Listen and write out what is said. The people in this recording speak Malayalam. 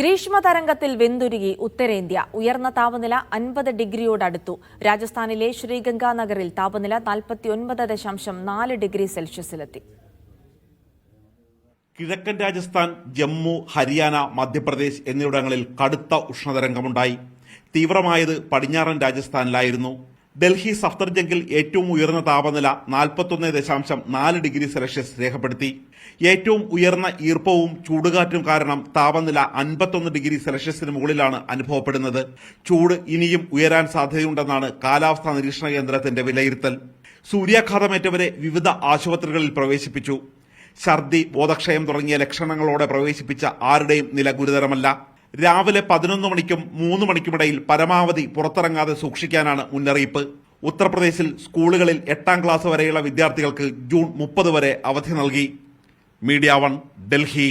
ഗ്രീഷ്മ തരംഗത്തിൽ വെന്തുരുകി ഉത്തരേന്ത്യ. ഉയർന്ന താപനില അൻപത് ഡിഗ്രിയോടടുത്തു. രാജസ്ഥാനിലെ ശ്രീഗംഗാനഗറിൽ താപനില നാൽപ്പത്തിയൊൻപത് ദശാംശം നാല് ഡിഗ്രി സെൽഷ്യസിലെത്തി. കിഴക്കൻ രാജസ്ഥാൻ ജമ്മു ഹരിയാന മധ്യപ്രദേശ് എന്നിവിടങ്ങളിൽ കടുത്ത ഉഷ്ണതരംഗമുണ്ടായി. തീവ്രമായത് പടിഞ്ഞാറൻ രാജസ്ഥാനിലായിരുന്നു. ഡൽഹി സഫ്തർജംഗിൽ ഏറ്റവും ഉയർന്ന താപനില നാൽപ്പത്തൊന്ന് ദശാംശം നാല് ഡിഗ്രി സെൽഷ്യസ് രേഖപ്പെടുത്തി. ഏറ്റവും ഉയർന്ന ഈർപ്പവും ചൂടുകാറ്റും കാരണം താപനില അൻപത്തൊന്ന് ഡിഗ്രി സെൽഷ്യസിന് മുകളിലാണ് അനുഭവപ്പെടുന്നത്. ചൂട് ഇനിയും ഉയരാൻ സാധ്യതയുണ്ടെന്നാണ് കാലാവസ്ഥാ നിരീക്ഷണ കേന്ദ്രത്തിന്റെ വിലയിരുത്തൽ. സൂര്യാഘാതമേറ്റവരെ വിവിധ ആശുപത്രികളിൽ പ്രവേശിപ്പിച്ചു. ഛർദി ബോധക്ഷയം തുടങ്ങിയ ലക്ഷണങ്ങളോടെ പ്രവേശിപ്പിച്ച ആരുടെയും നില ഗുരുതരമല്ല. രാവിലെ പതിനൊന്ന് മണിക്കും മൂന്ന് മണിക്കുമിടയിൽ പരമാവധി പുറത്തിറങ്ങാതെ സൂക്ഷിക്കാനാണ് മുന്നറിയിപ്പ്. ഉത്തർപ്രദേശിൽ സ്കൂളുകളിൽ എട്ടാം ക്ലാസ് വരെയുള്ള വിദ്യാർത്ഥികൾക്ക് ജൂൺ മുപ്പത് വരെ അവധി നൽകി. Media one Delhi.